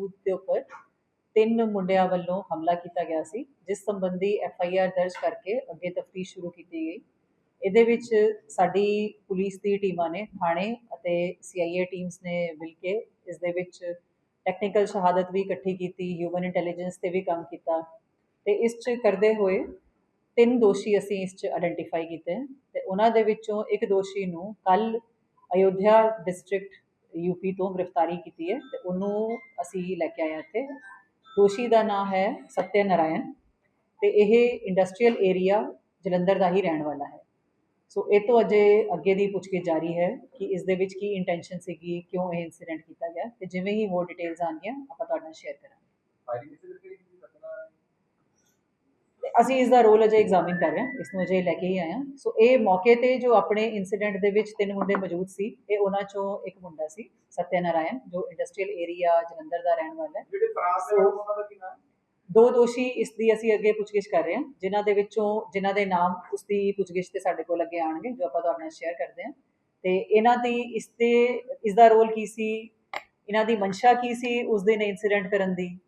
ਸੂਦ ਦੇ ਉੱਪਰ ਤਿੰਨ ਮੁੰਡਿਆਂ ਵੱਲੋਂ ਹਮਲਾ ਕੀਤਾ ਗਿਆ ਸੀ, ਜਿਸ ਸੰਬੰਧੀ ਐਫ ਆਈ ਆਰ ਦਰਜ ਕਰਕੇ ਅੱਗੇ ਤਫਤੀਸ਼ ਸ਼ੁਰੂ ਕੀਤੀ ਗਈ। ਇਹਦੇ ਵਿੱਚ ਸਾਡੀ ਪੁਲਿਸ ਦੀ ਟੀਮਾਂ ਨੇ, ਥਾਣੇ ਅਤੇ ਸੀਆਈਏ ਟੀਮਸ ਨੇ ਮਿਲ ਕੇ ਇਸ ਦੇ ਵਿੱਚ ਟੈਕਨੀਕਲ ਸ਼ਹਾਦਤ ਵੀ ਇਕੱਠੀ ਕੀਤੀ ਹਿਊਮਨ ਇੰਟੈਲੀਜੈਂਸ ਤੇ ਵੀ ਕੰਮ ਕੀਤਾ ਤੇ ਇਸ 'ਚ ਕਰਦੇ ਹੋਏ ਤਿੰਨ ਦੋਸ਼ੀ ਅਸੀਂ ਇਸ 'ਚ ਆਇਡੈਂਟੀਫਾਈ ਕੀਤੇ ਹੈ ਤੇ ਉਹਨਾਂ ਦੇ ਵਿੱਚੋਂ ਇੱਕ ਦੋਸ਼ੀ ਨੂੰ ਕੱਲ ਅਯੋਧਿਆ ਡਿਸਟ੍ਰਿਕਟ ਯੂਪੀ ਤੋਂ ਗ੍ਰਿਫਤਾਰੀ ਕੀਤੀ ਹੈ ਤੇ ਉਹਨੂੰ ਅਸੀਂ ਲੈ ਕੇ ਆਏ ਹਾਂ ਇੱਥੇ। ਦੋਸ਼ੀ ਦਾ ਨਾਮ ਹੈ ਸਤਿਆ ਨਾਰਾਇਣ ਤੇ ਇਹ ਇੰਡਸਟਰੀਅਲ ਏਰੀਆ ਜਲੰਧਰ ਦਾ ਹੀ ਰਹਿਣ ਵਾਲਾ ਹੈ। ਸੋ ਇਹ ਤੋਂ ਅਜੇ ਅੱਗੇ ਦੀ ਪੁੱਛਗਿੱਛ ਜਾਰੀ ਹੈ ਕਿ ਇਸ ਦੇ ਵਿੱਚ ਕੀ ਇੰਟੈਂਸ਼ਨ ਸੀਗੀ, ਕਿਉਂ ਇਹ ਇਨਸੀਡੈਂਟ ਕੀਤਾ ਗਿਆ ਤੇ ਜਿਵੇਂ ਹੀ ਹੋਰ ਡਿਟੇਲਸ ਆਉਣਗੀਆਂ, ਆਪਾਂ ਤੁਹਾਡੇ ਨਾਲ ਸ਼ੇਅਰ ਕਰਾਂਗੇ ਫਾਇਰਿੰਗ ਕਿਸੇ ਕਰਕੇ ਨਹੀਂ ਲੱਗਣਾ ਤੇ ਅਸੀਂ ਇਸ ਦਾ ਰੋਲ ਅਜੇ ਐਗਜ਼ਾਮਿਨ ਕਰ ਰਹੇ ਹਾਂ ਇਸ ਨੂੰ ਅਜੇ ਲੈ ਕੇ ਹੀ ਆਏ ਹਾਂ। ਸੋ ਇਹ ਮੌਕੇ ਤੇ ਜੋ ਆਪਣੇ ਇਨਸੀਡੈਂਟ ਦੇ ਵਿੱਚ ਤਿੰਨ ਮੁੰਡੇ ਮੌਜੂਦ ਸੀ ਇਹ ਉਹਨਾਂ ਚੋਂ ਇੱਕ ਮੁੰਡਾ ਸੀ ਸਤਿਆ ਨਾਰਾਇਣ ਜੋ ਇੰਡਸਟਰੀਅਲ ਏਰੀਆ ਜਲੰਧਰ ਦਾ ਰਹਿਣ ਵਾਲਾ ਹੈ। ਜਿਹੜੇ ਫਰਾਂਸ ਦੇ ਉਹਨਾਂ ਦਾ ਕੀ ਨਾਮ? ਦੋ ਦੋਸ਼ੀ ਇਸ ਦੀ ਅਸੀਂ ਅੱਗੇ ਪੁੱਛਗਿੱਛ ਕਰ ਰਹੇ ਹਾਂ ਜਿਨ੍ਹਾਂ ਦੇ ਵਿੱਚੋਂ ਜਿਨ੍ਹਾਂ ਦੇ ਨਾਮ ਉਸ ਦੀ ਪੁੱਛਗਿੱਛ ਤੇ ਸਾਡੇ ਕੋਲ ਅੱਗੇ ਆਣਗੇ ਜੋ ਆਪਾਂ ਤੁਹਾਡੇ ਨਾਲ ਸ਼ੇਅਰ ਕਰਦੇ ਹਾਂ। ਤੇ ਇਹਨਾਂ ਦੀ ਇਸ ਤੇ ਇਸ ਦਾ ਰੋਲ ਕੀ ਸੀ? ਇਹਨਾਂ ਦੀ ਮਨਸ਼ਾ ਕੀ ਸੀ ਉਸ ਦਿਨ ਇਨਸੀਡੈਂਟ ਕਰਨ ਦੀ?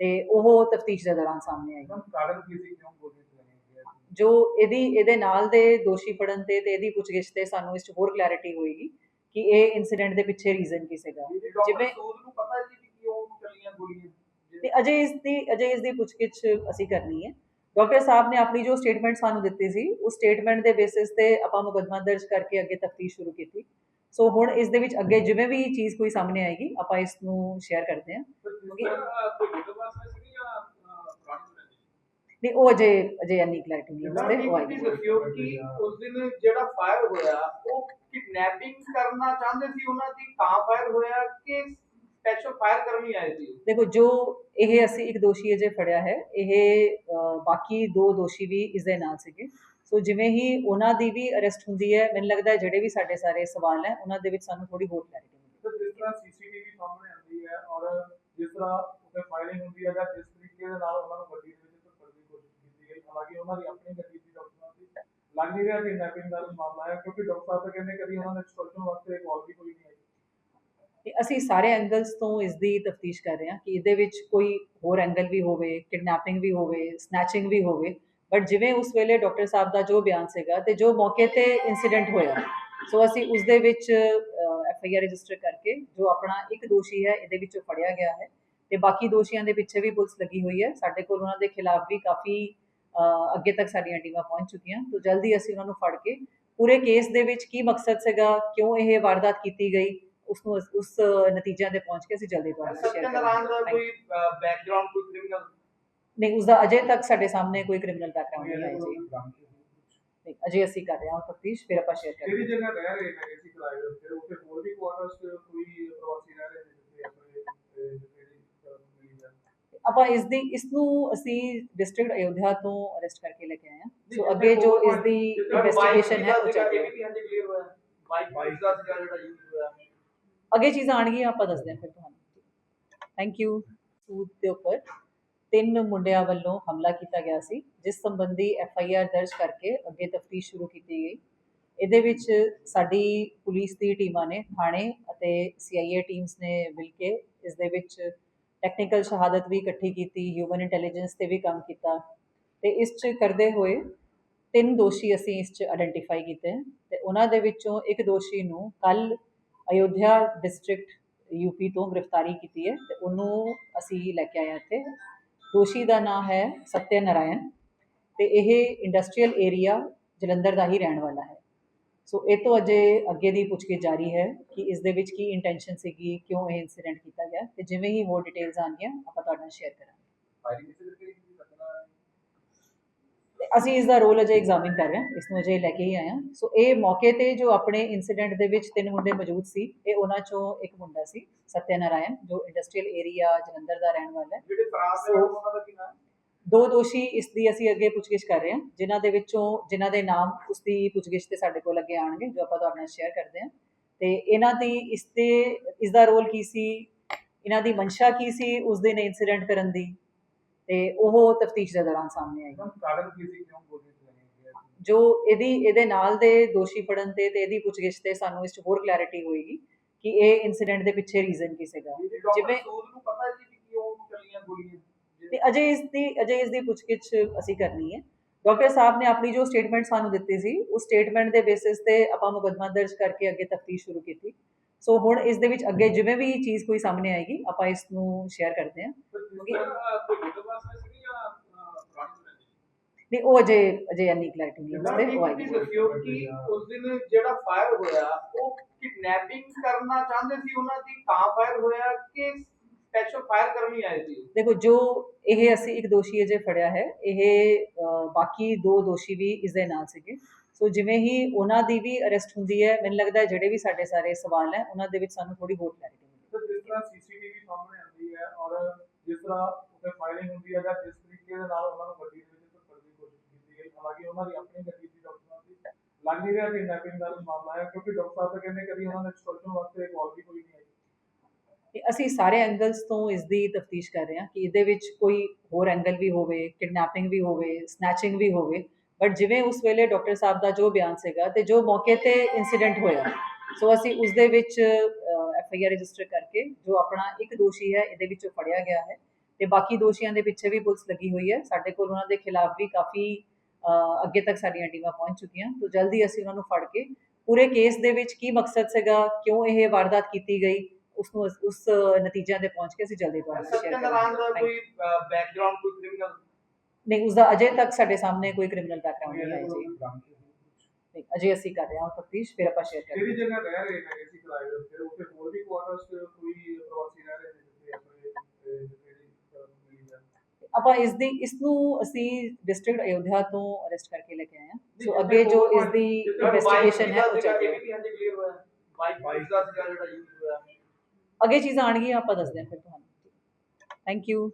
ਤੇ ਉਹ ਤਫਤੀਸ਼ ਦੇ ਦੌਰਾਨ ਸਾਹਮਣੇ ਆਏਗਾ ਇੱਕਦਮ ਕਾਰਨ ਕੀ ਸੀ? ਕਿਉਂ ਗੋਲੀ ਚਲਾਈ ਗਈ ਜੋ ਇਹਦੀ ਇਹਦੇ ਨਾਲ ਦੇ ਦੋਸ਼ੀ ਫੜਨ ਤੇ ਤੇ ਇਹਦੀ ਪੁੱਛਗਿੱਛ ਤੇ ਸਾਨੂੰ ਇਸ 'ਚ ਹੋਰ ਕਲੈਰਿਟੀ ਹੋਏਗੀ ਕਿ ਇਹ ਇਨਸੀਡੈਂਟ ਦੇ ਪਿੱਛੇ ਰੀਜ਼ਨ ਕੀ ਸੀਗਾ। ਜਿਵੇਂ ਜਿਵੇਂ ਸੂਦ ਨੂੰ ਪਤਾ ਜੀ ਕਿ ਕਿਉਂ ਚੱਲੀਆਂ ਗੋਲੀਆਂ। ਤੇ ਅਜੇ ਇਸ ਦੀ ਅਜੇ ਇਸ ਦੀ ਪੁੱਛਗਿੱਛ ਅਸੀਂ ਕਰਨੀ ਹੈ। ਡਾਕਟਰ ਸਾਹਿਬ ਨੇ ਆਪਣੀ ਜੋ ਸਟੇਟਮੈਂਟ ਸਾਨੂੰ ਦਿੱਤੀ ਸੀ ਉਸ ਸਟੇਟਮੈਂਟ ਦੇ ਬੇਸਿਸ ਤੇ ਆਪਾਂ ਮੁਕੱਦਮਾ ਦਰਜ ਕਰਕੇ ਅੱਗੇ ਤਫਤੀਸ਼ ਸ਼ੁਰੂ ਕੀਤੀ। ਸੋ ਹੁਣ ਇਸ ਦੇ ਵਿੱਚ ਅੱਗੇ ਜਿਵੇਂ ਵੀ ਚੀਜ਼ ਕੋਈ ਸਾਹਮਣੇ ਆਏਗੀ ਆਪਾਂ ਇਸ ਨੂੰ ਸ਼ੇਅਰ ਕਰਦੇ ਹਾਂ। ਨਹੀਂ ਉਹ ਅਜੇ ਅਜੇ ਇੰਨੀ ਕਲੈਰਿਟੀ ਨਹੀਂ ਉਸ ਤੇ ਉਹ ਆਏਗੀ ਦੱਸਿਓ ਕਿ ਉਸ ਦਿਨ ਜਿਹੜਾ ਫਾਇਰ ਹੋਇਆ ਉਹ ਕਿਡਨੈਪਿੰਗ ਕਰਨਾ ਚਾਹੁੰਦੇ ਸੀ ਉਹਨਾਂ ਦੀ ਤਾਂ ਫਾਇਰ ਹੋਇਆ ਕਿ ਸਪੈਸ਼ਲ ਫਾਇਰ ਕਰਨ ਆਏ ਸੀ? ਦੇਖੋ ਜੋ ਇਹ ਅਸੀਂ ਇੱਕ ਦੋਸ਼ੀ ਅਜੇ ਫੜਿਆ ਹੈ ਇਹ ਬਾਕੀ ਦੋ ਦੋਸ਼ੀ ਵੀ ਇਸ ਦੇ ਨਾਲ ਸੀਗੇ। ਸੋ ਜਿਵੇਂ ਹੀ ਉਹਨਾਂ ਦੀ ਵੀ ਅਰੈਸਟ ਹੁੰਦੀ ਹੈ ਮੈਨੂੰ ਲੱਗਦਾ ਹੈ ਜਿਹੜੇ ਵੀ ਸਾਡੇ ਸਾਰੇ ਸਵਾਲ ਹੈ ਉਹਨਾਂ ਦੇ ਵਿੱਚ ਸਾਨੂੰ ਥੋੜੀ ਹੋਰ ਕਲੈਰਿਟੀ ਮਿਲੇਗੀ ਤੇ ਜਿਸ ਤਰ੍ਹਾਂ ਸੀਸੀਟੀਵੀ ਸਾਹਮਣੇ ਆਉਂਦੀ ਹੈ ਔਰ ਜਿਸ ਤਰ੍ਹਾਂ ਉਹਦੇ ਫਾਇਰਿੰਗ ਹੁੰਦੀ ਹੈ ਜਾਂ ਜਿਸ ਤਰੀਕੇ ਦੇ ਨਾਲ ਉਹਨਾਂ ਨੂੰ ਗੱਡੀ ਦੇ ਵਿੱਚ ਧੱਕਣ ਦੀ ਕੋਸ਼ਿਸ਼ ਕੀਤੀ ਗਈ ਹਾਲਾਂਕਿ ਉਹਨਾਂ ਦੀ ਆਪਣੀ ਗੱਡੀ ਸੀ ਡਾਕਟਰਾਂ ਦੀ ਲੱਗ ਨਹੀਂ ਰਿਹਾ ਕਿ ਨੈਪਿੰਗ ਦਾ ਮਾਮਲਾ ਹੈ ਕਿਉਂਕਿ ਡਾਕਟਰ ਸਾਹਿਬ ਤਾਂ ਕਹਿੰਦੇ ਕਦੀ ਉਹਨਾਂ ਨੇ ਐਕਸਕਰਸ਼ਨ ਵਾਸਤੇ ਕਾਲ ਵੀ ਕੋਈ ਨਹੀਂ ਆਈ। ਤੇ ਅਸੀਂ ਸਾਰੇ ਐਂਗਲਸ ਤੋਂ ਇਸ ਦੀ ਤਫਤੀਸ਼ ਕਰ ਰਹੇ ਹਾਂ ਕਿ ਇਹਦੇ ਵਿੱਚ ਕੋਈ ਹੋਰ ਐਂਗਲ ਵੀ ਹੋਵੇ ਕਿਡਨੈਪਿੰਗ ਵੀ ਹੋਵੇ ਸਨੈਚਿੰਗ ਵੀ ਹੋਵੇ। ਬਟ ਜਿਵੇਂ ਉਸ ਵੇਲੇ ਡਾਕਟਰ ਸਾਹਿਬ ਦਾ ਜੋ ਬਿਆਨ ਸੀਗਾ ਤੇ ਜੋ ਮੌਕੇ ਤੇ ਇਨਸੀਡੈਂਟ ਹੋਇਆ, ਸੋ ਅਸੀਂ ਉਸ ਦੇ ਵਿੱਚ ਐਫ ਆਈ ਆਰ ਰਜਿਸਟਰ ਕਰਕੇ ਜੋ ਆਪਣਾ ਇੱਕ ਦੋਸ਼ੀ ਹੈ, ਇਹਦੇ ਵਿੱਚੋਂ ਫੜਿਆ ਗਿਆ ਹੈ। ਤੇ ਬਾਕੀ ਦੋਸ਼ੀਆਂ ਦੇ ਪਿੱਛੇ ਵੀ ਪੁਲਿਸ ਲੱਗੀ ਹੋਈ ਹੈ। ਸਾਡੇ ਕੋਲ ਉਹਨਾਂ ਦੇ ਖਿਲਾਫ ਵੀ ਕਾਫੀ ਅੱਗੇ ਤੱਕ ਸਾਡੀਆਂ ਟੀਮਾਂ ਪਹੁੰਚ ਚੁੱਕੀਆਂ। ਤੋਂ ਜਲਦੀ ਅਸੀਂ ਉਹਨਾਂ ਨੂੰ ਫੜ ਕੇ ਪੂਰੇ ਕੇਸ ਦੇ ਵਿੱਚ ਕੀ ਮਕਸਦ ਸੀਗਾ ਕਿਉਂ ਇਹ ਵਾਰਦਾਤ ਕੀਤੀ ਗਈ ਉਸ ਨੂੰ ਉਸ ਨਤੀਜਿਆਂ ਤੇ ਪਹੁੰਚ ਕੇ ਅਸੀਂ ਜਲਦੀ ਤੁਹਾਡੇ ਨਾਲ ਸ਼ੇਅਰ ਕਰਾਂਗੇ। ਕੋਈ ਬੈਕਗ੍ਰਾਉਂਡ ਕੋਈ ਕ੍ਰਿਮੀਨਲ ਨਹੀਂ ਉਸ ਦਾ ਅਜੇ ਤੱਕ ਸਾਡੇ ਸਾਹਮਣੇ ਕੋਈ ਕ੍ਰਿਮੀਨਲ ਬੈਕਗ੍ਰਾਉਂਡ ਨਹੀਂ ਹੈ ਜੀ। ਨਹੀਂ, ਅਜੇ ਅਸੀਂ ਕਰ ਰਹੇ ਹਾਂ ਤਫਤੀਸ਼ ਫਿਰ ਆਪਾਂ ਸ਼ੇਅਰ ਕਰਾਂਗੇ। ਜਗ੍ਹਾ ਰਹਿ ਰਹੇ ਨੇ ਅਸੀਂ ਕਿਰਾਏ ਦੇ ਉੱਤੇ ਉੱਥੇ ਹੋਰ ਵੀ ਕੁਆਟਰਸ ਕੋਈ ਪ੍ਰਵਾਸੀ ਰਹਿ ਰਹੇ ਨੇ ਜਿੱਥੇ ਆਪਣੇ ਅਹ, ਜਿਹੜੀ ਅਹ, ਮਿਲੀ ਹੈ ਆਪਾਂ ਇਸ ਦੀ ਇਸ ਨੂੰ ਅਸੀਂ ਡਿਸਟ੍ਰਿਕਟ ਅਯੋਧਿਆ ਤੋਂ ਅਰੈਸਟ ਕਰਕੇ ਲੈ ਕੇ ਆਏ ਹਾਂ। ਸੋ ਅੱਗੇ ਜੋ ਇਸ ਦੀ ਇਨਵੈਸਟੀਗੇਸ਼ਨ ਹੈ ਉਹ ਚੱਲ ਰਹੀ ਹੈ ਬਾਈਕ ਦਾ ਜਿਹੜਾ ਯੂਜ਼ ਹੋਇਆ। ਅੱਗੇ ਚੀਜ਼ਾਂ ਆਣਗੀਆਂ ਆਪਾਂ ਦੱਸਦੇ ਹਾਂ ਫਿਰ ਤੁਹਾਨੂੰ। ਥੈਂਕ ਯੂ ਸੂਦ ਦੇ ਉੱਪਰ। ਤਿੰਨ ਮੁੰਡਿਆਂ ਵੱਲੋਂ ਹਮਲਾ ਕੀਤਾ ਗਿਆ ਸੀ ਜਿਸ ਸੰਬੰਧੀ ਐਫ ਆਈ ਆਰ ਦਰਜ ਕਰਕੇ ਅੱਗੇ ਤਫਤੀਸ਼ ਸ਼ੁਰੂ ਕੀਤੀ ਗਈ। ਇਹਦੇ ਵਿੱਚ ਸਾਡੀ ਪੁਲਿਸ ਦੀ ਟੀਮਾਂ ਨੇ ਥਾਣੇ ਅਤੇ ਸੀਆਈਏ ਟੀਮਸ ਨੇ ਮਿਲ ਕੇ ਇਸ ਦੇ ਵਿੱਚ ਟੈਕਨੀਕਲ ਸ਼ਹਾਦਤ ਵੀ ਇਕੱਠੀ ਕੀਤੀ ਹਿਊਮਨ ਇੰਟੈਲੀਜੈਂਸ ਤੇ ਵੀ ਕੰਮ ਕੀਤਾ ਤੇ ਇਸ 'ਚ ਕਰਦੇ ਹੋਏ ਤਿੰਨ ਦੋਸ਼ੀ ਅਸੀਂ ਇਸ 'ਚ ਆਇਡੈਂਟੀਫਾਈ ਕੀਤੇ ਹੈ ਤੇ ਉਹਨਾਂ ਦੇ ਵਿੱਚੋਂ ਇੱਕ ਦੋਸ਼ੀ ਨੂੰ ਕੱਲ ਅਯੋਧਿਆ ਡਿਸਟ੍ਰਿਕਟ ਯੂਪੀ ਤੋਂ ਗ੍ਰਿਫਤਾਰੀ ਕੀਤੀ ਹੈ ਤੇ ਉਹਨੂੰ ਅਸੀਂ ਲੈ ਕੇ ਆਏ ਹਾਂ ਇੱਥੇ। ਦੋਸ਼ੀ ਦਾ ਨਾਮ ਹੈ ਸਤਿਆ ਨਾਰਾਇਣ ਤੇ ਇਹ ਇੰਡਸਟਰੀਅਲ ਏਰੀਆ ਜਲੰਧਰ ਦਾ ਹੀ ਰਹਿਣ ਵਾਲਾ ਹੈ। ਸੋ ਇਹ ਤੋਂ ਅਜੇ ਅੱਗੇ ਦੀ ਪੁੱਛਗਿੱਛ ਜਾਰੀ ਹੈ ਕਿ ਇਸ ਦੇ ਵਿੱਚ ਕੀ ਇੰਟੈਂਸ਼ਨ ਸੀਗੀ ਕਿਉਂ ਇਹ ਇਨਸੀਡੈਂਟ ਕੀਤਾ ਗਿਆ ਤੇ ਜਿਵੇਂ ਹੀ ਹੋਰ ਡਿਟੇਲਸ ਆਉਣਗੀਆਂ ਆਪਾਂ ਤੁਹਾਡੇ ਨਾਲ ਸ਼ੇਅਰ ਕਰਾਂਗੇ। ਅਸੀਂ ਇਸ ਦਾ ਰੋਲ ਅਜੇ ਐਗਜ਼ਾਮਿਨ ਕਰ ਰਹੇ ਹਾਂ ਇਸ ਨੂੰ ਅਜੇ ਲੈ ਕੇ ਹੀ ਆਏ ਹਾਂ। ਸੋ ਇਹ ਮੌਕੇ ਤੇ ਜੋ ਆਪਣੇ ਇਨਸੀਡੈਂਟ ਦੇ ਵਿੱਚ ਤਿੰਨ ਮੁੰਡੇ ਮੌਜੂਦ ਸੀ ਇਹ ਉਹਨਾਂ ਚੋਂ ਇੱਕ ਮੁੰਡਾ ਸੀ ਸਤਿਆ ਨਾਰਾਇਣ ਜੋ ਇੰਡਸਟਰੀਅਲ ਏਰੀਆ ਜਲੰਧਰ ਦਾ ਰਹਿਣ ਵਾਲਾ ਹੈ। ਜਿਹੜੇ ਫਰਾਂਸ ਦੇ ਉਹਨਾਂ ਦਾ ਕੀ ਨਾਮ ਦੋ ਦੋਸ਼ੀ ਇਸ ਦੀ ਅਸੀਂ ਅੱਗੇ ਪੁੱਛਗਿੱਛ ਕਰ ਰਹੇ ਹਾਂ ਜਿਨ੍ਹਾਂ ਦੇ ਵਿੱਚੋਂ ਜਿਨ੍ਹਾਂ ਦੇ ਨਾਮ ਉਸ ਦੀ ਪੁੱਛਗਿੱਛ ਤੇ ਸਾਡੇ ਕੋਲ ਅੱਗੇ ਆਣਗੇ ਜੋ ਆਪਾਂ ਤੁਹਾਡੇ ਨਾਲ ਸ਼ੇਅਰ ਕਰਦੇ ਹਾਂ। ਤੇ ਇਹਨਾਂ ਦੀ ਇਸ ਤੇ ਇਸ ਦਾ ਰੋਲ ਕੀ ਸੀ? ਇਹਨਾਂ ਦੀ ਮਨਸ਼ਾ ਕੀ ਸੀ ਉਸ ਦਿਨ ਇਨਸੀਡੈਂਟ ਕਰਨ ਦੀ? ਤੇ ਉਹ ਤਫਤੀਸ਼ ਦੇ ਦੌਰਾਨ ਸਾਹਮਣੇ ਕਾਰਨ ਕੀ ਸੀ? ਕਿਉਂ ਗੋਲੀ ਗਈ ਜੋ ਇਹਦੀ ਇਹਦੇ ਨਾਲ ਦੇ ਦੋਸ਼ੀ ਫੜਨ ਤੇ ਤੇ ਇਹਦੀ ਪੁੱਛਗਿੱਛ ਤੇ ਸਾਨੂੰ ਇਸ 'ਚ ਹੋਰ ਕਲੈਰਿਟੀ ਹੋਏਗੀ ਕਿ ਇਹ ਇਨਸੀਡੈਂਟ ਦੇ ਪਿੱਛੇ ਰੀਜ਼ਨ ਕੀ ਸੀਗਾ। ਜਿਵੇਂ ਸੂਦ ਨੂੰ ਪਤਾ ਜੀ ਤੇ ਅਜੇ ਇਸ ਦੀ ਅਜੇ ਇਸ ਦੀ ਪੁੱਛਗਿੱਛ ਅਸੀਂ ਕਰਨੀ ਹੈ। ਡਾਕਟਰ ਸਾਹਿਬ ਨੇ ਆਪਣੀ ਜੋ ਸਟੇਟਮੈਂਟ ਸਾਨੂੰ ਦਿੱਤੀ ਸੀ ਉਸ ਸਟੇਟਮੈਂਟ ਦੇ ਬੇਸਿਸ ਤੇ ਆਪਾਂ ਮੁਕੱਦਮਾ ਦਰਜ ਕਰਕੇ ਅੱਗੇ ਤਫਤੀਸ਼ ਸ਼ੁਰੂ ਕੀਤੀ। ਸੋ ਹੁਣ ਇਸ ਦੇ ਵਿੱਚ ਅੱਗੇ ਜਿਵੇਂ ਵੀ ਚੀਜ਼ ਕੋਈ ਸਾਹਮਣੇ ਆਏਗੀ ਆਪਾਂ ਇਸ ਨੂੰ ਸ਼ੇਅਰ ਕਰਦੇ ਹਾਂ। ਨਹੀਂ ਉਹ ਅਜੇ ਅਜੇ ਇੰਨੀ ਕਲੈਰਿਟੀ ਨਹੀਂ ਉਸ ਤੇ ਉਹ ਕਿ ਉਸ ਦਿਨ ਜਿਹੜਾ ਫਾਇਰ ਹੋਇਆ ਉਹ ਕਿਡਨੈਪਿੰਗ ਕਰਨਾ ਚਾਹੁੰਦੇ ਸੀ ਉਹਨਾਂ ਦੀ ਤਾਂ ਫਾਇਰ ਹੋਇਆ ਕਿ ਫਾਇਰ ਕਰਨ ਹੀ ਆਏ ਸੀ। ਦੇਖੋ ਜੋ ਇਹ ਅਸੀਂ ਇੱਕ ਦੋਸ਼ੀ ਅਜੇ ਫੜਿਆ ਹੈ ਇਹ ਬਾਕੀ ਦੋ ਦੋਸ਼ੀ ਵੀ ਇਸ ਦੇ ਨਾਲ ਸੀਗੇ। ਸੋ ਜਿਵੇਂ ਹੀ ਉਹਨਾਂ ਦੀ ਵੀ ਅਰੈਸਟ ਹੁੰਦੀ ਹੈ ਮੈਨੂੰ ਲੱਗਦਾ ਹੈ ਜਿਹੜੇ ਵੀ ਸਾਡੇ ਸਾਰੇ ਸਵਾਲ ਹੈ ਉਹਨਾਂ ਦੇ ਵਿੱਚ ਸਾਨੂੰ ਥੋੜੀ ਹੋਰ ਕਲੈਰਿਟੀ ਮਿਲੇਗੀ। ਤੇ ਜਿਸ ਤਰ੍ਹਾਂ ਸੀਸੀਟੀਵੀ ਸਾਹਮਣੇ ਆਉਂਦੀ ਹੈ ਔਰ ਜਿਸ ਤਰ੍ਹਾਂ ਉੱਥੇ ਫਾਇਰਿੰਗ ਹੁੰਦੀ ਹੈ ਜਾਂ ਜਿਸ ਤਰੀਕੇ ਦੇ ਨਾਲ ਉਹਨਾਂ ਨੂੰ ਗੱਡੀ ਦੇ ਵਿੱਚ ਧੱਕਣ ਦੀ ਕੋਸ਼ਿਸ਼ ਕੀਤੀ ਗਈ ਹਾਲਾਂਕਿ ਉਹਨਾਂ ਦੀ ਆਪਣੀ ਗੱਡੀ ਸੀ ਡਾਕਟਰਾਂ ਦੀ ਲੱਗ ਨਹੀਂ ਰਿਹਾ ਕਿ ਨੈਪਿੰਗ ਦਾ ਮਾਮਲਾ ਹੈ ਕਿਉਂਕਿ ਡਾਕਟਰ ਸਾਹਿਬ ਤਾਂ ਕਹਿੰਦੇ ਕਦੀ ਉਹਨਾਂ ਨੇ ਐਕਸਟੋਰਸ਼ਨ ਵਾਸਤੇ ਕਾਲ ਵੀ ਕੋਈ ਨਹੀਂ ਆਈ। ਤੇ ਅਸੀਂ ਸਾਰੇ ਐਂਗਲਸ ਤੋਂ ਇਸ ਦੀ ਤਫਤੀਸ਼ ਕਰ ਰਹੇ ਹਾਂ ਕਿ ਇਹਦੇ ਵਿੱਚ ਕੋਈ ਹੋਰ ਐਂਗਲ ਵੀ ਹੋਵੇ ਕਿਡਨੈਪਿੰਗ ਵੀ ਹੋਵੇ ਸਨੈਚਿੰਗ ਵੀ ਹੋਵੇ। ਬਟ ਜਿਵੇਂ ਉਸ ਵੇਲੇ ਡਾਕਟਰ ਸਾਹਿਬ ਦਾ ਜੋ ਬਿਆਨ ਸੀਗਾ ਤੇ ਜੋ ਮੌਕੇ ਤੇ ਇਨਸੀਡੈਂਟ ਹੋਇਆ ਸੋ ਅਸੀਂ ਉਸ ਦੇ ਵਿੱਚ ਐਫ ਆਈ ਆਰ ਰਜਿਸਟਰ ਕਰਕੇ ਜੋ ਆਪਣਾ ਇੱਕ ਦੋਸ਼ੀ ਹੈ, ਇਹਦੇ ਵਿੱਚੋਂ ਫੜਿਆ ਗਿਆ ਹੈ। ਤੇ ਬਾਕੀ ਦੋਸ਼ੀਆਂ ਦੇ ਪਿੱਛੇ ਵੀ ਪੁਲਿਸ ਲੱਗੀ ਹੋਈ ਹੈ। ਸਾਡੇ ਕੋਲ ਉਹਨਾਂ ਦੇ ਖਿਲਾਫ ਵੀ ਕਾਫੀ ਅੱਗੇ ਤੱਕ ਸਾਡੀਆਂ ਟੀਮਾਂ ਪਹੁੰਚ ਚੁੱਕੀਆਂ। ਤੋਂ ਜਲਦੀ ਅਸੀਂ ਉਹਨਾਂ ਨੂੰ ਫੜ ਕੇ ਪੂਰੇ ਕੇਸ ਦੇ ਵਿੱਚ ਕੀ ਮਕਸਦ ਸੀਗਾ, ਕਿਉਂ ਇਹ ਵਾਰਦਾਤ ਕੀਤੀ ਗਈ ਉਸ ਨੂੰ ਉਸ- ਨਤੀਜਿਆਂ ਤੇ ਪਹੁੰਚ ਕੇ ਅਸੀਂ ਜਲਦੀ ਤੁਹਾਡੇ ਨਾਲ ਸ਼ੇਅਰ ਸਤਿਆਨਾਰਾਇਣ ਦਾ ਕਰਾਂਗੇ ਕੋਈ ਬੈਕਗ੍ਰਾਉਂਡ ਕੋਈ ਕ੍ਰਿਮੀਨਲ ਨਹੀਂ ਉਸ ਦਾ ਅਜੇ ਤੱਕ ਸਾਡੇ ਸਾਹਮਣੇ ਕੋਈ ਕ੍ਰਿਮੀਨਲ ਬੈਕਗ੍ਰਾਉਂਡ ਨਹੀਂ ਆਇਆ ਜੀ। ਨਹੀਂ, ਅਜੇ ਅਸੀਂ ਕਰ ਰਹੇ ਹਾਂ ਤਫਤੀਸ਼ ਫਿਰ ਆਪਾਂ ਸ਼ੇਅਰ ਕਰਾਂਗੇ। ਜਗ੍ਹਾ ਰਹਿ ਰਹੇ ਨੇ ਅਸੀਂ ਕਿਰਾਏ ਦੇ ਉੱਤੇ ਉੱਥੇ ਹੋਰ ਵੀ ਕੁਆਟਰਸ ਕੋਈ ਪ੍ਰਵਾਸੀ ਰਹਿ ਰਹੇ ਨੇ ਜਿੱਥੇ ਆਪਣੇ ਜਿਹੜੀ ਆਪਾਂ ਇਸ ਦੀ ਇਸ ਨੂੰ ਅਸੀਂ ਡਿਸਟ੍ਰਿਕਟ ਅਯੋਧਿਆ ਤੋਂ ਅਰੈਸਟ ਕਰਕੇ ਲੈ ਕੇ ਆਏ ਹਾਂ। ਸੋ ਅੱਗੇ ਜੋ ਇਸ ਦੀ ਇਨਵੈਸਟੀਗੇਸ਼ਨ ਹੈ ਉਹ ਚੱਲ ਰਹੀ ਹੈ ਬਾਈਕ ਬਾਈਕ ਦਾ ਜਿਹੜਾ ਯੂਜ਼ ਹੋਇਆ। ਅੱਗੇ ਚੀਜ਼ਾਂ ਆਣਗੀਆਂ ਆਪਾਂ ਦੱਸਦੇ ਹਾਂ ਫਿਰ ਤੁਹਾਨੂੰ। Thank you